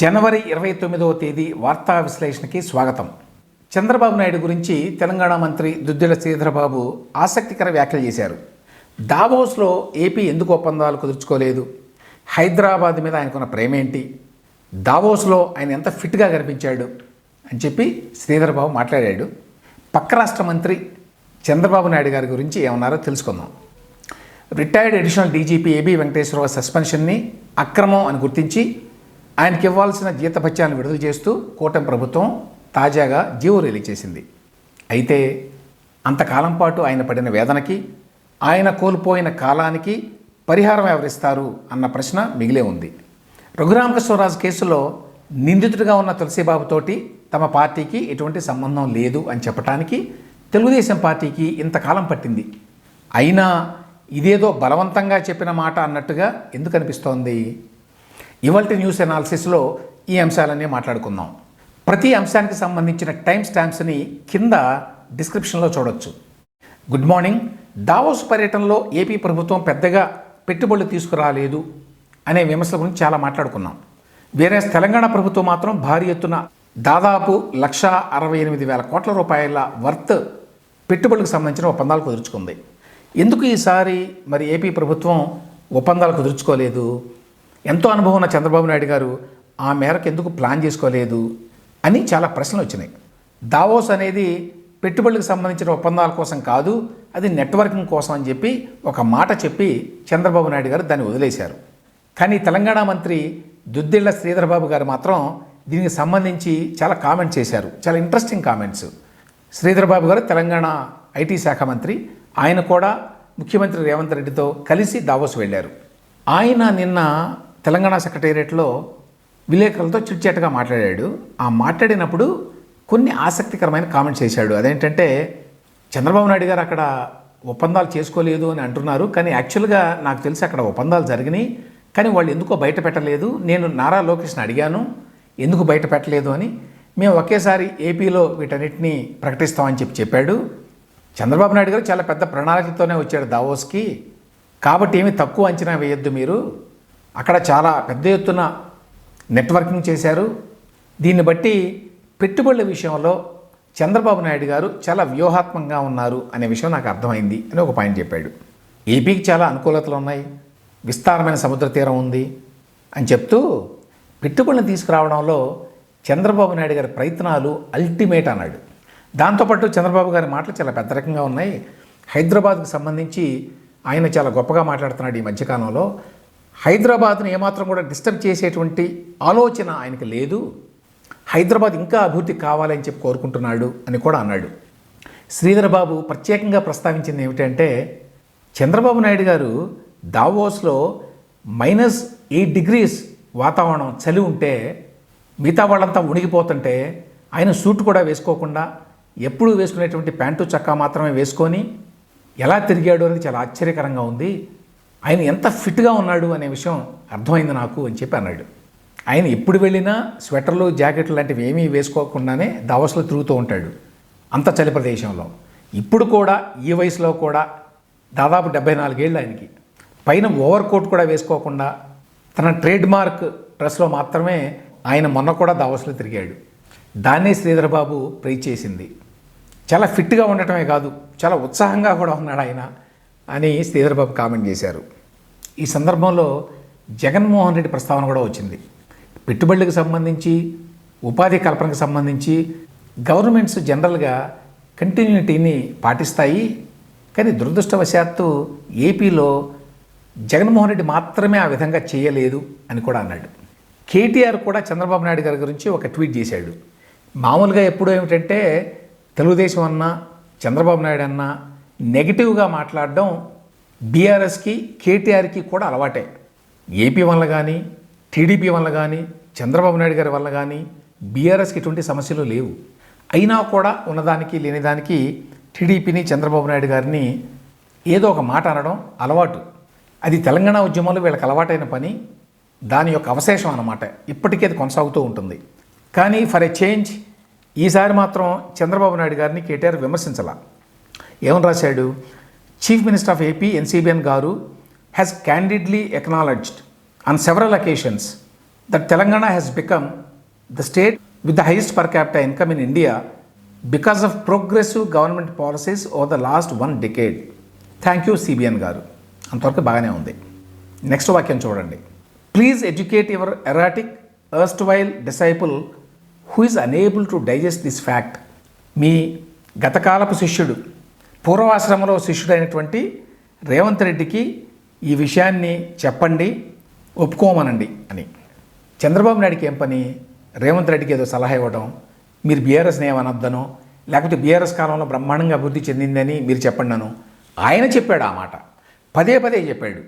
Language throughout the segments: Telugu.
జనవరి ఇరవై తొమ్మిదవ తేదీ వార్తా విశ్లేషణకి స్వాగతం. చంద్రబాబు నాయుడు గురించి తెలంగాణ మంత్రి దుద్దిల శ్రీధరబాబు ఆసక్తికర వ్యాఖ్యలు చేశారు. దావోస్లో ఏపీ ఎందుకు ఒప్పందాలు కుదుర్చుకోలేదు? హైదరాబాద్ మీద ఆయనకున్న ప్రేమేంటి? దావోస్లో ఆయన ఎంత ఫిట్గా కనిపించాడు? అని చెప్పి శ్రీధరబాబు మాట్లాడాడు. పక్క రాష్ట్ర మంత్రి చంద్రబాబు నాయుడు గారి గురించి ఏమన్నారో తెలుసుకుందాం. Retired additional DGP AB Venkateswararao సస్పెన్షన్ని అక్రమం అని గుర్తించి ఆయనకి ఇవ్వాల్సిన జీతభత్యాలను విడుదల చేస్తూ కూటమి ప్రభుత్వం తాజాగా జీవో రిలీజ్ చేసింది. అయితే అంతకాలం పాటు ఆయన పడిన వేదనకి ఆయన కోల్పోయిన కాలానికి పరిహారం ఎవరిస్తారు అన్న ప్రశ్న మిగిలే ఉంది. రఘురామకృష్ణరాజు కేసులో నిందితుడిగా ఉన్న తులసిబాబుతోటి తమ పార్టీకి ఎటువంటి సంబంధం లేదు అని చెప్పడానికి తెలుగుదేశం పార్టీకి ఇంతకాలం పట్టింది. అయినా ఇదేదో బలవంతంగా చెప్పిన మాట అన్నట్టుగా ఎందుకు అనిపిస్తోంది ఇవాళ న్యూస్ అనాలిసిస్లో ఈ అంశాలన్నీ మాట్లాడుకుందాం. ప్రతి అంశానికి సంబంధించిన టైం స్టాంప్స్ని కింద డిస్క్రిప్షన్లో చూడొచ్చు. Good morning. దావోస్ పర్యటనలో ఏపీ ప్రభుత్వం పెద్దగా పెట్టుబడులు తీసుకురాలేదు అనే విమర్శల గురించి చాలా మాట్లాడుకున్నాం. వేరే తెలంగాణ ప్రభుత్వం మాత్రం భారీ ఎత్తున దాదాపు లక్ష అరవై ఎనిమిది వేల కోట్ల రూపాయల వర్త్ పెట్టుబడులకు సంబంధించిన ఒప్పందాలు కుదుర్చుకుంది. ఎందుకు ఈసారి మరి ఏపీ ప్రభుత్వం ఒప్పందాలు కుదుర్చుకోలేదు? ఎంతో అనుభవం ఉన్న చంద్రబాబు నాయుడు గారు ఆ మేరకు ఎందుకు ప్లాన్ చేసుకోలేదు అని చాలా ప్రశ్నలు వచ్చినాయి. దావోస్ అనేది పెట్టుబడులకు సంబంధించిన ఒప్పందాల కోసం కాదు అది నెట్వర్కింగ్ కోసం అని చెప్పి ఒక మాట చెప్పి చంద్రబాబు నాయుడు గారు దాన్ని వదిలేశారు. కానీ తెలంగాణ మంత్రి దుద్దిళ్ళ శ్రీధరబాబు గారు మాత్రం దీనికి సంబంధించి చాలా కామెంట్స్ చేశారు. చాలా ఇంట్రెస్టింగ్ కామెంట్స్. శ్రీధరబాబు గారు తెలంగాణ ఐటీ శాఖ మంత్రి ఆయన కూడా ముఖ్యమంత్రి రేవంత్ రెడ్డితో కలిసి దావోస్ వెళ్ళారు. ఆయన నిన్న తెలంగాణ సెక్రటేరియట్లో విలేకరులతో చిట్చాటుగా మాట్లాడాడు. ఆ మాట్లాడినప్పుడు కొన్ని ఆసక్తికరమైన కామెంట్స్ చేశాడు. అదేంటంటే చంద్రబాబు నాయుడు గారు అక్కడ ఒప్పందాలు చేసుకోలేదు అని అంటున్నారు. కానీ యాక్చువల్గా నాకు తెలిసి అక్కడ ఒప్పందాలు జరిగినాయి. కానీ వాళ్ళు ఎందుకో బయట పెట్టలేదు. నేను నారా లోకేష్ని అడిగాను. ఎందుకు బయట పెట్టలేదు అని. మేము ఒకేసారి ఏపీలో వీటన్నిటిని ప్రకటిస్తామని చెప్పి చెప్పాడు. చంద్రబాబు నాయుడు గారు చాలా పెద్ద ప్రణాళికతోనే వచ్చాడు దావోస్కి. కాబట్టి ఏమి తక్కువ అంచనా వేయొద్దు మీరు. అక్కడ చాలా పెద్ద ఎత్తున నెట్వర్కింగ్ చేశారు. దీన్ని బట్టి పెట్టుబడుల విషయంలో చంద్రబాబు నాయుడు గారు చాలా వ్యూహాత్మకంగా ఉన్నారు అనే విషయం నాకు అర్థమైంది అని ఒక పాయింట్ చెప్పాడు. ఏపీకి చాలా అనుకూలతలు ఉన్నాయి. విస్తారమైన సముద్ర తీరం ఉంది అని చెప్తూ పెట్టుబడులను తీసుకురావడంలో చంద్రబాబు నాయుడు గారి ప్రయత్నాలు అల్టిమేట్ అన్నాడు. దాంతోపాటు చంద్రబాబు గారి మాటలు చాలా పెద్ద రకంగా ఉన్నాయి. హైదరాబాద్కు సంబంధించి ఆయన చాలా గొప్పగా మాట్లాడుతున్నాడు ఈ మధ్యకాలంలో. హైదరాబాద్ను ఏమాత్రం కూడా డిస్టర్బ్ చేసేటువంటి ఆలోచన ఆయనకి లేదు. హైదరాబాద్ ఇంకా అభివృద్ధి కావాలని చెప్పి కోరుకుంటున్నాడు అని కూడా అన్నాడు. శ్రీధరబాబు ప్రత్యేకంగా ప్రస్తావించింది ఏమిటంటే చంద్రబాబు నాయుడు గారు దావోస్లో మైనస్ ఎయిట్ డిగ్రీస్ వాతావరణం చలి ఉంటే మిగతా వాళ్ళంతా ఉణిగిపోతుంటే ఆయన సూట్ కూడా వేసుకోకుండా ఎప్పుడూ వేసుకునేటువంటి ప్యాంటు చక్కా మాత్రమే వేసుకొని ఎలా తిరిగాడు అనేది చాలా ఆశ్చర్యకరంగా ఉంది. ఆయన ఎంత ఫిట్గా ఉన్నాడు అనే విషయం అర్థమైంది నాకు అని చెప్పి అన్నాడు. ఆయన ఎప్పుడు వెళ్ళినా స్వెటర్లు జాకెట్లు లాంటివి ఏమీ వేసుకోకుండానే దావస్లో తిరుగుతూ ఉంటాడు. అంత చలి ప్రదేశంలో. ఇప్పుడు కూడా ఈ వయసులో కూడా దాదాపు డెబ్బై నాలుగేళ్ళు ఆయనకి. పైన ఓవర్ కోట్ కూడా వేసుకోకుండా తన ట్రేడ్ మార్క్ డ్రెస్లో మాత్రమే ఆయన మొన్న కూడా దావస్లో తిరిగాడు. దాన్నే శ్రీధరబాబు ప్రే చేసింది. చాలా ఫిట్గా ఉండటమే కాదు చాలా ఉత్సాహంగా కూడా ఉన్నాడు ఆయన. అని శ్రీధర్ బాబు కామెంట్ చేశారు. ఈ సందర్భంలో జగన్మోహన్ రెడ్డి ప్రస్తావన కూడా వచ్చింది. పెట్టుబడులకు సంబంధించి ఉపాధి కల్పనకు సంబంధించి గవర్నమెంట్స్ జనరల్గా కంటిన్యూటీని పాటిస్తాయి. కానీ దురదృష్టవశాత్తు ఏపీలో జగన్మోహన్ రెడ్డి మాత్రమే ఆ విధంగా చేయలేదు అని కూడా అన్నాడు. కేటీఆర్ కూడా చంద్రబాబు నాయుడు గారి గురించి ఒక ట్వీట్ చేశాడు. మామూలుగా ఎప్పుడు ఏమిటంటే తెలుగుదేశం అన్నా చంద్రబాబు నాయుడు అన్నా నెగిటివ్గా మాట్లాడడం బీఆర్ఎస్కి కేటీఆర్కి కూడా అలవాటే. ఏపీ వల్ల కానీ టీడీపీ వల్ల కానీ చంద్రబాబు నాయుడు గారి వల్ల కానీ బీఆర్ఎస్కి ఎటువంటి సమస్యలు లేవు. అయినా కూడా ఉన్నదానికి లేనిదానికి టీడీపీని చంద్రబాబు నాయుడు గారిని ఏదో ఒక మాట అనడం అలవాటు. అది తెలంగాణ ఉద్యమంలో వీళ్ళకి అలవాటైన పని. దాని యొక్క అవశేషం అన్నమాట. ఇప్పటికీ అది కొనసాగుతూ ఉంటుంది. కానీ ఫర్ ఎ చేంజ్ ఈసారి మాత్రం చంద్రబాబు నాయుడు గారిని కేటీఆర్ విమర్శించాల. ఏమని రాశాడు? Chief minister of AP NCBN garu has candidly acknowledged on several occasions that Telangana has become the state with the highest per capita income in India because of progressive government policies over the last one decade thank you CBN garu. అంతవరకు బాగానే ఉంది. నెక్స్ట్ వాక్యం చూడండి. Please educate your erratic erstwhile disciple who is unable to digest this fact మీ గతకాలపు శిష్యుడు పూర్వాశ్రమంలో శిష్యుడైనటువంటి రేవంత్ రెడ్డికి ఈ విషయాన్ని చెప్పండి ఒప్పుకోమనండి అని. చంద్రబాబు నాయుడికి ఏం పని? రేవంత్ రెడ్డికి ఏదో సలహా ఇవ్వడం. మీరు బీఆర్ఎస్ని ఏమనొద్దనో లేకపోతే బీఆర్ఎస్ కాలంలో బ్రహ్మాండంగా అభివృద్ధి చెందిందని మీరు చెప్పండి నన్ను. ఆయన చెప్పాడు ఆ మాట. పదే పదే చెప్పాడు.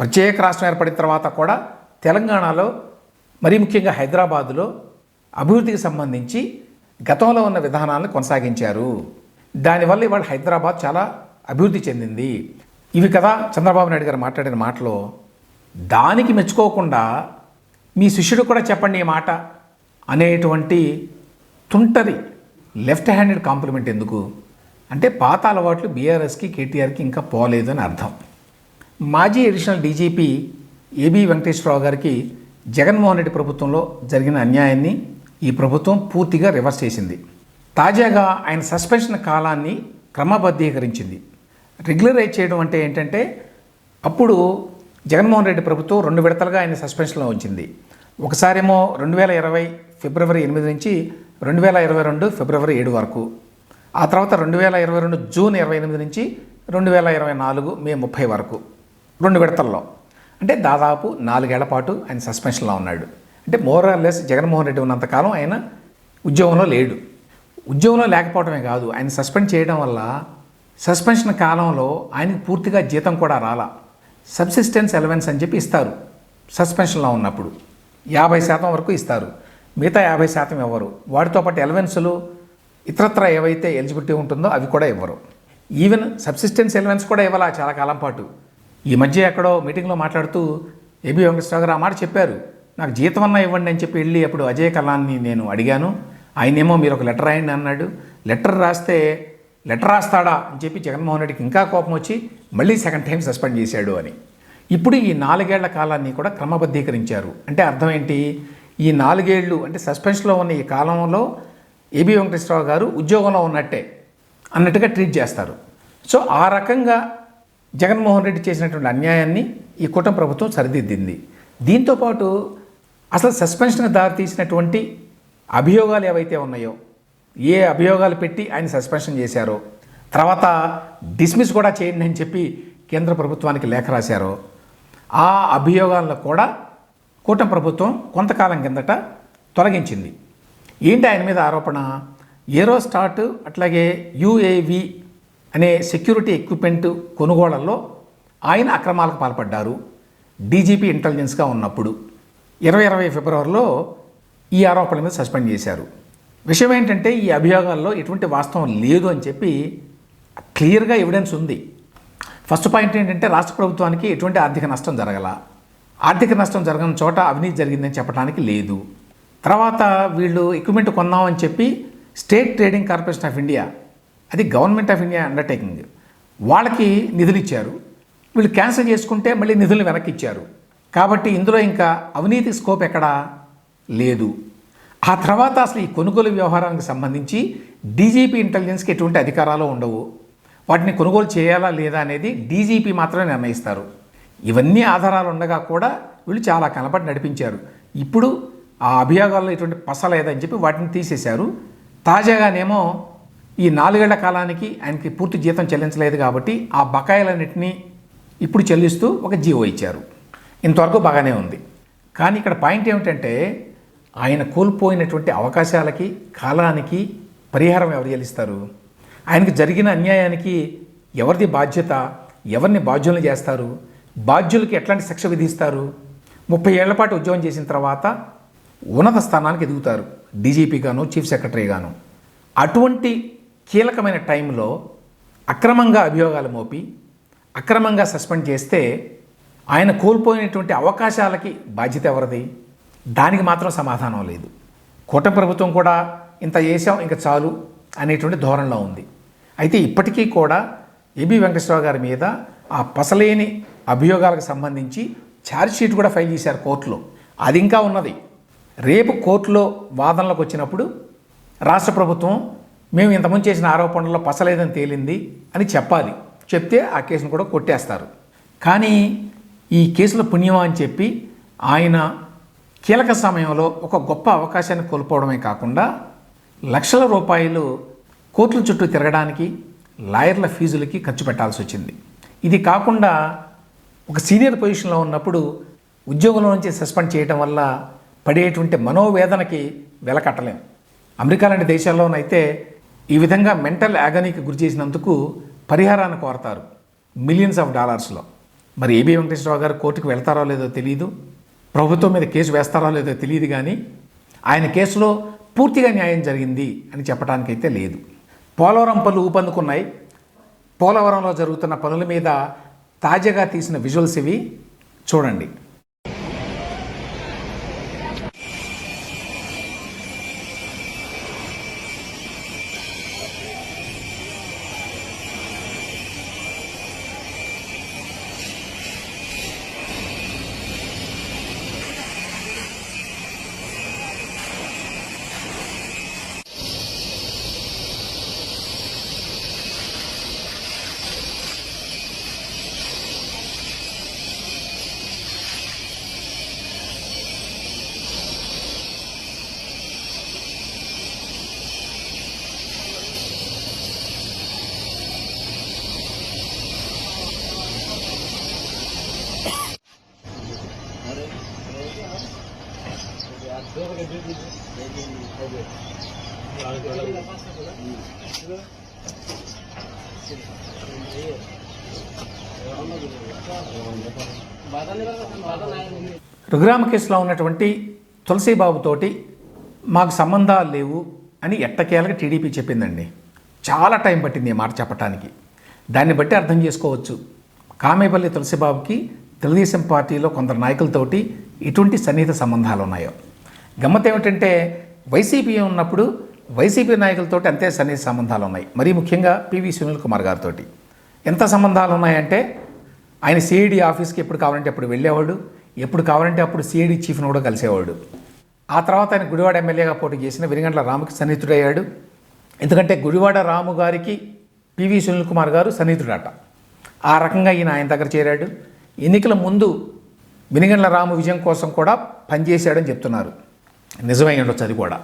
ప్రత్యేక రాష్ట్రం ఏర్పడిన తర్వాత కూడా తెలంగాణలో మరీ ముఖ్యంగా హైదరాబాదులో అభివృద్ధికి సంబంధించి గతంలో ఉన్న విధానాలను కొనసాగించారు. దానివల్ల ఇవాళ హైదరాబాద్ చాలా అభివృద్ధి చెందింది. ఇవి కదా చంద్రబాబు నాయుడు గారు మాట్లాడిన మాటలో దానికి మెచ్చుకోకుండా మీ శిష్యుడు కూడా చెప్పండి ఈ మాట అనేటువంటి తుంటరి లెఫ్ట్ హ్యాండెడ్ కాంప్లిమెంట్ ఎందుకు? అంటే పాత అలవాట్లు బీఆర్ఎస్కి కేటీఆర్కి ఇంకా పోలేదు అని అర్థం. మాజీ అడిషనల్ డీజీపీ ఏబి వెంకటేశ్వరరావు గారికి జగన్మోహన్ రెడ్డి ప్రభుత్వంలో జరిగిన అన్యాయాన్ని ఈ ప్రభుత్వం పూర్తిగా రివర్స్ చేసింది. తాజాగా ఆయన సస్పెన్షన్ కాలాన్ని క్రమబద్ధీకరించింది. రెగ్యులరైజ్ చేయడం అంటే ఏంటంటే అప్పుడు జగన్మోహన్ రెడ్డి ప్రభుత్వం రెండు విడతలుగా ఆయన సస్పెన్షన్లో ఉంచింది. ఒకసారేమో రెండు వేల ఇరవై ఫిబ్రవరి ఎనిమిది నుంచి రెండు వేల ఇరవై రెండు ఫిబ్రవరి ఏడు వరకు. ఆ తర్వాత రెండు వేల ఇరవై రెండు జూన్ ఇరవై ఎనిమిది నుంచి రెండు వేల ఇరవై నాలుగు మే ముప్పై వరకు. రెండు విడతల్లో. అంటే దాదాపు నాలుగేళ్ళ పాటు ఆయన సస్పెన్షన్లో ఉన్నాడు. అంటే more or less Jaganmohan Reddy ఉన్నంతకాలం ఆయన ఉద్యోగంలో లేడు. ఉద్యోగంలో లేకపోవడమే కాదు ఆయన సస్పెండ్ చేయడం వల్ల సస్పెన్షన్ కాలంలో ఆయనకు పూర్తిగా జీతం కూడా రాలా. సబ్సిస్టెన్స్ ఎలవెన్స్ అని చెప్పి ఇస్తారు సస్పెన్షన్లో ఉన్నప్పుడు. యాభై శాతం వరకు ఇస్తారు. మిగతా యాభై శాతం ఇవ్వరు వాటితో పాటు ఎలవెన్సులు ఇతరత్ర ఏవైతే ఎలిజిబిలిటీ ఉంటుందో అవి కూడా ఇవ్వరు ఈవెన్ సబ్సిస్టెన్స్ ఎలవెన్స్ కూడా ఇవ్వాలా చాలా కాలం పాటు. ఈ మధ్య ఎక్కడో మీటింగ్లో మాట్లాడుతూ ఏబి వెంకటేశ్వర గారు ఆ మాట చెప్పారు. నాకు జీతం అన్నా ఇవ్వండి అని చెప్పి వెళ్ళి అప్పుడు అజయ్ కలాన్ని నేను అడిగాను. ఆయనేమో మీరు ఒక లెటర్ రాయండి అన్నాడు. లెటర్ రాస్తే లెటర్ రాస్తాడా అని చెప్పి జగన్మోహన్ రెడ్డికి ఇంకా కోపం వచ్చి మళ్ళీ సెకండ్ టైం సస్పెండ్ చేశాడు అని. ఇప్పుడు ఈ నాలుగేళ్ళ కాలాన్ని కూడా క్రమబద్ధీకరించారు. అంటే అర్థం ఏంటి? ఈ నాలుగేళ్ళు అంటే సస్పెన్షన్లో ఉన్న ఈ కాలంలో ఏబి వెంకటేశ్వరరావు గారు ఉద్యోగంలో ఉన్నట్టే అన్నట్టుగా ట్రీట్ చేస్తారు. సో ఆ రకంగా జగన్మోహన్ రెడ్డి చేసినటువంటి అన్యాయాన్ని ఈ కూటమి ప్రభుత్వం సరిదిద్దింది. దీంతోపాటు అసలు సస్పెన్షన్ దారితీసినటువంటి అభియోగాలు ఏవైతే ఉన్నాయో ఏ అభియోగాలు పెట్టి ఆయన సస్పెన్షన్ చేశారో తర్వాత డిస్మిస్ కూడా చేయండి అని చెప్పి కేంద్ర ప్రభుత్వానికి లేఖ రాశారో ఆ అభియోగాలను కూడా కూటమి ప్రభుత్వం కొంతకాలం కిందట తొలగించింది. ఏంటి ఆయన మీద ఆరోపణ? ఏరోస్టాట్ అట్లాగే యుఏవి అనే సెక్యూరిటీ ఎక్విప్మెంట్ కొనుగోళ్ళలో ఆయన అక్రమాలకు పాల్పడ్డారు. డీజీపీ ఇంటెలిజెన్స్గా ఉన్నప్పుడు. ఇరవై ఇరవై ఫిబ్రవరిలో ఈ ఆరోపణల మీద సస్పెండ్ చేశారు. విషయం ఏంటంటే ఈ అభియోగాల్లో ఎటువంటి వాస్తవం లేదు అని చెప్పి క్లియర్గా ఎవిడెన్స్ ఉంది. ఫస్ట్ పాయింట్ ఏంటంటే రాష్ట్ర ప్రభుత్వానికి ఎటువంటి ఆర్థిక నష్టం జరగల. ఆర్థిక నష్టం జరగని చోట అవినీతి జరిగిందని చెప్పడానికి లేదు. తర్వాత వీళ్ళు ఎక్విప్మెంట్ కొన్నామని చెప్పి state trading corporation of India అది గవర్నమెంట్ ఆఫ్ ఇండియా అండర్టేకింగ్ వాళ్ళకి నిధులు ఇచ్చారు. వీళ్ళు క్యాన్సిల్ చేసుకుంటే మళ్ళీ నిధులు వెనక్కి ఇచ్చారు. కాబట్టి ఇందులో ఇంకా అవినీతి స్కోప్ ఎక్కడా? లేదు. ఆ తర్వాత అసలు ఈ కొనుగోలు వ్యవహారానికి సంబంధించి డీజీపీ ఇంటెలిజెన్స్కి ఎటువంటి అధికారాలు ఉండవు. వాటిని కొనుగోలు చేయాలా లేదా అనేది డీజీపీ మాత్రమే నిర్ణయిస్తారు. ఇవన్నీ ఆధారాలు ఉండగా కూడా వీళ్ళు చాలా కనపడి నడిపించారు. ఇప్పుడు ఆ అభియోగాల్లో ఎటువంటి పస లేదని చెప్పి వాటిని తీసేశారు. తాజాగానేమో ఈ నాలుగేళ్ళ కాలానికి ఆయనకి పూర్తి జీతం చెల్లించలేదు కాబట్టి ఆ బకాయిలన్నింటినీ ఇప్పుడు చెల్లిస్తూ ఒక జీవో ఇచ్చారు. ఇంతవరకు బాగానే ఉంది. కానీ ఇక్కడ పాయింట్ ఏమిటంటే ఆయన కోల్పోయినటువంటి అవకాశాలకి కాలానికి పరిహారం ఎవరు చెల్లిస్తారు? ఆయనకు జరిగిన అన్యాయానికి ఎవరిది బాధ్యత ఎవరిని బాధ్యులను చేస్తారు? బాధ్యులకి ఎట్లాంటి శిక్ష విధిస్తారు? ముప్పై ఏళ్ళ పాటు ఉద్యోగం చేసిన తర్వాత ఉన్నత స్థానానికి ఎదుగుతారు. డీజీపీగాను చీఫ్ సెక్రటరీగాను అటువంటి కీలకమైన టైంలో అక్రమంగా అభియోగాలు మోపి అక్రమంగా సస్పెండ్ చేస్తే ఆయన కోల్పోయినటువంటి అవకాశాలకి బాధ్యత ఎవరిది? దానికి మాత్రం సమాధానం లేదు. కూటమి ప్రభుత్వం కూడా ఇంత చేసాం ఇంకా చాలు అనేటువంటి ధోరణిలో ఉంది. అయితే ఇప్పటికీ కూడా ఏబి వెంకటేశ్వరరావు గారి మీద ఆ పసలేని అభియోగాలకు సంబంధించి ఛార్జ్షీట్ కూడా ఫైల్ చేశారు కోర్టులో. అది ఇంకా ఉన్నది. రేపు కోర్టులో వాదనలకు వచ్చినప్పుడు రాష్ట్ర ప్రభుత్వం మేము ఇంతకుముందు చేసిన ఆరోపణల్లో పసలేదని తేలింది అని చెప్పాలి. చెప్తే ఆ కేసును కూడా కొట్టేస్తారు. కానీ ఈ కేసులో పుణ్యమా అని చెప్పి ఆయన కీలక సమయంలో ఒక గొప్ప అవకాశాన్ని కోల్పోవడమే కాకుండా లక్షల రూపాయలు కోర్టుల చుట్టూ తిరగడానికి లాయర్ల ఫీజులకి ఖర్చు పెట్టాల్సి వచ్చింది. ఇది కాకుండా ఒక సీనియర్ పొజిషన్లో ఉన్నప్పుడు ఉద్యోగంలో నుంచి సస్పెండ్ చేయడం వల్ల పడేటువంటి మనోవేదనకి వెలకట్టలేం అమెరికా లాంటి దేశాల్లోనైతే ఈ విధంగా మెంటల్ యాగనీకి గురి చేసినందుకు పరిహారాన్ని కోరతారు. Millions of డాలర్స్లో. మరి ఏబీ వెంకటేశ్వరరావు గారు కోర్టుకు వెళ్తారో లేదో తెలియదు ప్రభుత్వం మీద కేసు వేస్తారో లేదో తెలియదు కానీ ఆయన కేసులో పూర్తిగా న్యాయం జరిగింది అని చెప్పడానికైతే లేదు. పోలవరం పనులు ఊపందుకున్నాయి. పోలవరంలో జరుగుతున్న పనుల మీద తాజాగా తీసిన విజువల్స్ ఇవి. చూడండి. రుగ్రామ కేసులో ఉన్నటువంటి తులసీబాబుతోటి మాకు సంబంధాలు లేవు అని ఎట్టకేలకు టీడీపీ చెప్పిందండి. చాలా టైం పట్టింది ఈ మాట చెప్పటానికి. దాన్ని బట్టి అర్థం చేసుకోవచ్చు. కామేపల్లి తులసిబాబుకి తెలుగుదేశం పార్టీలో కొందరు నాయకులతోటి ఇటువంటి సన్నిహిత సంబంధాలు ఉన్నాయో గమ్మత్ ఏమిటంటే వైసీపీ ఉన్నప్పుడు వైసీపీ నాయకులతోటి అంతే సన్నిహిత సంబంధాలు ఉన్నాయి. మరీ ముఖ్యంగా పివి సునీల్ కుమార్ గారితో ఎంత సంబంధాలు ఉన్నాయంటే ఆయన సిఐడి ఆఫీస్కి ఎప్పుడు కావాలంటే అప్పుడు వెళ్ళేవాడు. ఎప్పుడు కావాలంటే అప్పుడు సిఐడి చీఫ్ను కూడా కలిసేవాడు. ఆ తర్వాత ఆయన గుడివాడ ఎమ్మెల్యేగా పోటీ చేసిన వెనుగండ్ల రాముకి సన్నిహితుడయ్యాడు. ఎందుకంటే గుడివాడ రాము గారికి పివి సునీల్ కుమార్ గారు సన్నిహితుడట. ఆ రకంగా ఈయన ఆయన దగ్గర చేరాడు. ఎన్నికల ముందు వెనుగండ్ల రాము విజయం కోసం కూడా పనిచేశాడని చెప్తున్నారు. నిజమై ఉండొచ్చు అది కూడా.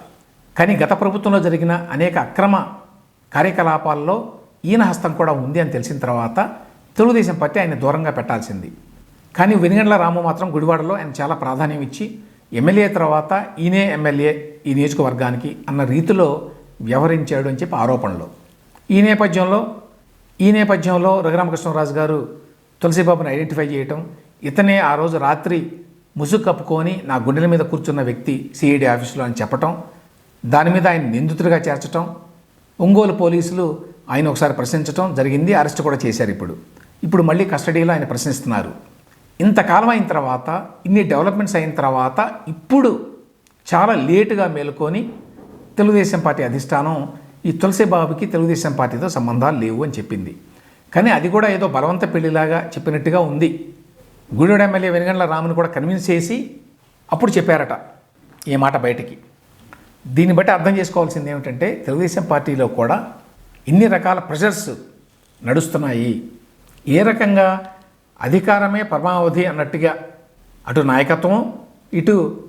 కానీ గత ప్రభుత్వంలో జరిగిన అనేక అక్రమ కార్యకలాపాల్లో ఈయన హస్తం కూడా ఉంది అని తెలిసిన తర్వాత తెలుగుదేశం పార్టీ ఆయన దూరంగా పెట్టాల్సింది. కానీ వెనుగండ్ల రాము మాత్రం గుడివాడలో ఆయన చాలా ప్రాధాన్యం ఇచ్చి ఎమ్మెల్యే తర్వాత ఈయనే ఎమ్మెల్యే ఈ నియోజకవర్గానికి అన్న రీతిలో వ్యవహరించాడు అని చెప్పి ఆరోపణలు. ఈ నేపథ్యంలో ఈ నేపథ్యంలో రఘురామకృష్ణరాజు గారు తులసిబాబుని ఐడెంటిఫై చేయటం ఇతనే ఆ రోజు రాత్రి ముసుగు కప్పుకొని నా గుండెల మీద కూర్చున్న వ్యక్తి సిఐడి ఆఫీసులో అని చెప్పటం దాని మీద ఆయన నిందితుడిగా చేర్చటం ఒంగోలు పోలీసులు ఆయన ఒకసారి ప్రశ్నించటం జరిగింది అరెస్ట్ కూడా చేశారు ఇప్పుడు. ఇప్పుడు మళ్ళీ కస్టడీలో ఆయన ప్రశ్నిస్తున్నారు. ఇంతకాలం అయిన తర్వాత ఇన్ని డెవలప్మెంట్స్ అయిన తర్వాత ఇప్పుడు చాలా లేటుగా మేలుకొని తెలుగుదేశం పార్టీ అధిష్టానం ఈ తులసి బాబుకి తెలుగుదేశం పార్టీతో సంబంధాలు లేవు అని చెప్పింది. కానీ అది కూడా ఏదో బలవంత పెళ్ళిలాగా చెప్పినట్టుగా ఉంది. గుడివాడ ఎమ్మెల్యే వెనుగండ్ల రాముని కూడా కన్విన్స్ చేసి అప్పుడు చెప్పారట ఈ మాట బయటికి. దీన్ని బట్టి అర్థం చేసుకోవాల్సింది ఏమిటంటే తెలుగుదేశం పార్టీలో కూడా ఇన్ని రకాల ప్రెషర్స్ నడుస్తున్నాయి. ఏ రకంగా అధికారమే పరమావధి అన్నట్టుగా అటు నాయకత్వం ఇటు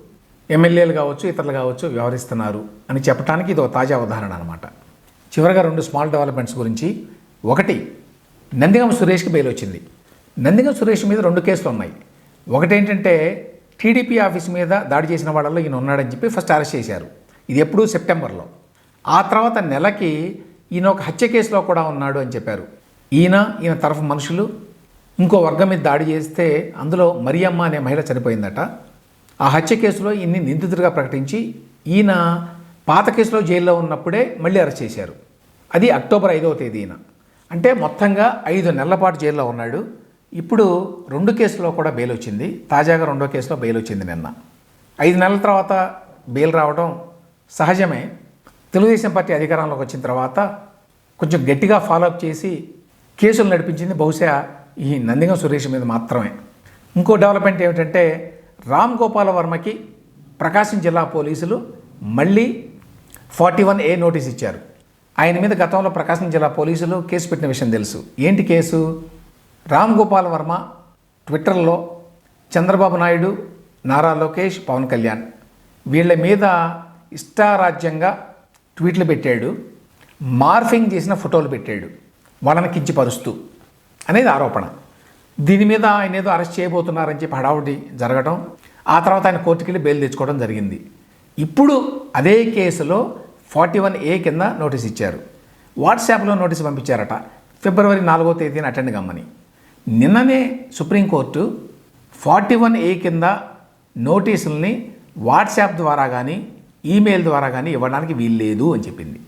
ఎమ్మెల్యేలు కావచ్చు ఇతరులు కావచ్చు వ్యవహరిస్తున్నారు అని చెప్పడానికి ఇది ఒక తాజా ఉదాహరణ అనమాట చివరగా రెండు స్మాల్ డెవలప్మెంట్స్ గురించి. ఒకటి నందిగం సురేష్కి బెయిల్ వచ్చింది. నందిగం సురేష్ మీద రెండు కేసులు ఉన్నాయి. ఒకటేంటంటే టీడీపీ ఆఫీస్ మీద దాడి చేసిన వాళ్ళలో ఈయన ఉన్నాడని చెప్పి ఫస్ట్ అరెస్ట్ చేశారు. ఇది ఎప్పుడూ సెప్టెంబర్లో. ఆ తర్వాత నెలకి ఈయన ఒక హత్య కేసులో కూడా ఉన్నాడు అని చెప్పారు. ఈయన ఈయన తరఫు మనుషులు ఇంకో వర్గం మీద దాడి చేస్తే అందులో మరియమ్మ అనే మహిళ చనిపోయిందట. ఆ హత్య కేసులో ఈయన్ని నిందితుడిగా ప్రకటించి ఈయన పాత కేసులో జైల్లో ఉన్నప్పుడే మళ్ళీ అరెస్ట్ చేశారు. అది అక్టోబర్ ఐదవ తేదీన అంటే మొత్తంగా ఐదు నెలల పాటు జైల్లో ఉన్నాడు. ఇప్పుడు రెండు కేసులో కూడా బెయిల్ వచ్చింది. తాజాగా రెండో కేసులో బెయిల్ వచ్చింది నిన్న. ఐదు నెలల తర్వాత బెయిల్ రావడం సహజమే. తెలుగుదేశం పార్టీ అధికారంలోకి వచ్చిన తర్వాత కొంచెం గట్టిగా ఫాలోఅప్ చేసి కేసులు నడిపించింది బహుశా ఈ నందిగం సురేష్ మీద మాత్రమే. ఇంకో డెవలప్మెంట్ ఏమిటంటే రామ్ గోపాల వర్మకి ప్రకాశం జిల్లా పోలీసులు మళ్ళీ ఫార్టీ వన్ ఏ నోటీస్ ఇచ్చారు. ఆయన మీద గతంలో ప్రకాశం జిల్లా పోలీసులు కేసు పెట్టిన విషయం తెలుసు. ఏంటి కేసు? రామ్ గోపాల్ వర్మ ట్విట్టర్లో చంద్రబాబు నాయుడు నారా లోకేష్ పవన్ కళ్యాణ్ వీళ్ళ మీద ఇష్టారాజ్యంగా ట్వీట్లు పెట్టాడు మార్ఫింగ్ చేసిన ఫోటోలు పెట్టాడు వాళ్ళని కించిపరుస్తూ అనేది ఆరోపణ. దీని మీద ఆయన ఏదో అరెస్ట్ చేయబోతున్నారని చెప్పి హడావుడి జరగడం ఆ తర్వాత ఆయన కోర్టుకి వెళ్ళి బెయిల్ తెచ్చుకోవడం జరిగింది. ఇప్పుడు అదే కేసులో ఫార్టీ వన్ ఏ కింద నోటీస్ ఇచ్చారు. వాట్సాప్లో నోటీస్ పంపించారట ఫిబ్రవరి నాలుగో తేదీన అటెండ్ కమ్మని. నిన్ననే సుప్రీంకోర్టు ఫార్టీ వన్ ఏ కింద నోటీసుల్ని వాట్సాప్ ద్వారా కానీ ఈమెయిల్ ద్వారా కానీ ఇవ్వడానికి వీల్లేదు అని చెప్పింది.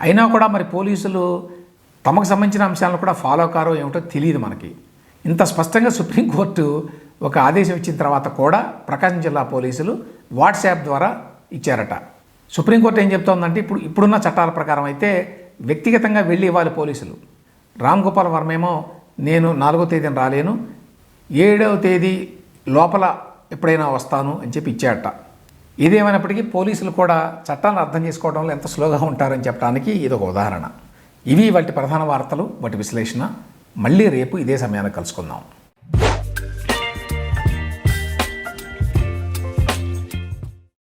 అయినా కూడా మరి పోలీసులు తమకు సంబంధించిన అంశాలను కూడా ఫాలో కారో ఏమిటో తెలియదు మనకి. ఇంత స్పష్టంగా సుప్రీంకోర్టు ఒక ఆదేశం ఇచ్చిన తర్వాత కూడా ప్రకాశం జిల్లా పోలీసులు వాట్సాప్ ద్వారా ఇచ్చారట. సుప్రీంకోర్టు ఏం చెప్తోందంటే ఇప్పుడు ఇప్పుడున్న చట్టాల ప్రకారం అయితే వ్యక్తిగతంగా వెళ్ళి ఇవ్వాలి పోలీసులు. రామ్ గోపాల్ వర్మ ఏమో నేను నాలుగో తేదీన రాలేను ఏడవ తేదీ లోపల ఎప్పుడైనా వస్తాను అని చెప్పి ఇచ్చాడట ఇదేమైనప్పటికీ పోలీసులు కూడా చట్టాన్ని అర్థం చేసుకోవడంలో ఎంత స్లోగా ఉంటారని చెప్పడానికి ఇది ఒక ఉదాహరణ. ఇవి వాటి ప్రధాన వార్తలు వాటి విశ్లేషణ. మళ్ళీ రేపు ఇదే సమయాన్ని కలుసుకుందాం.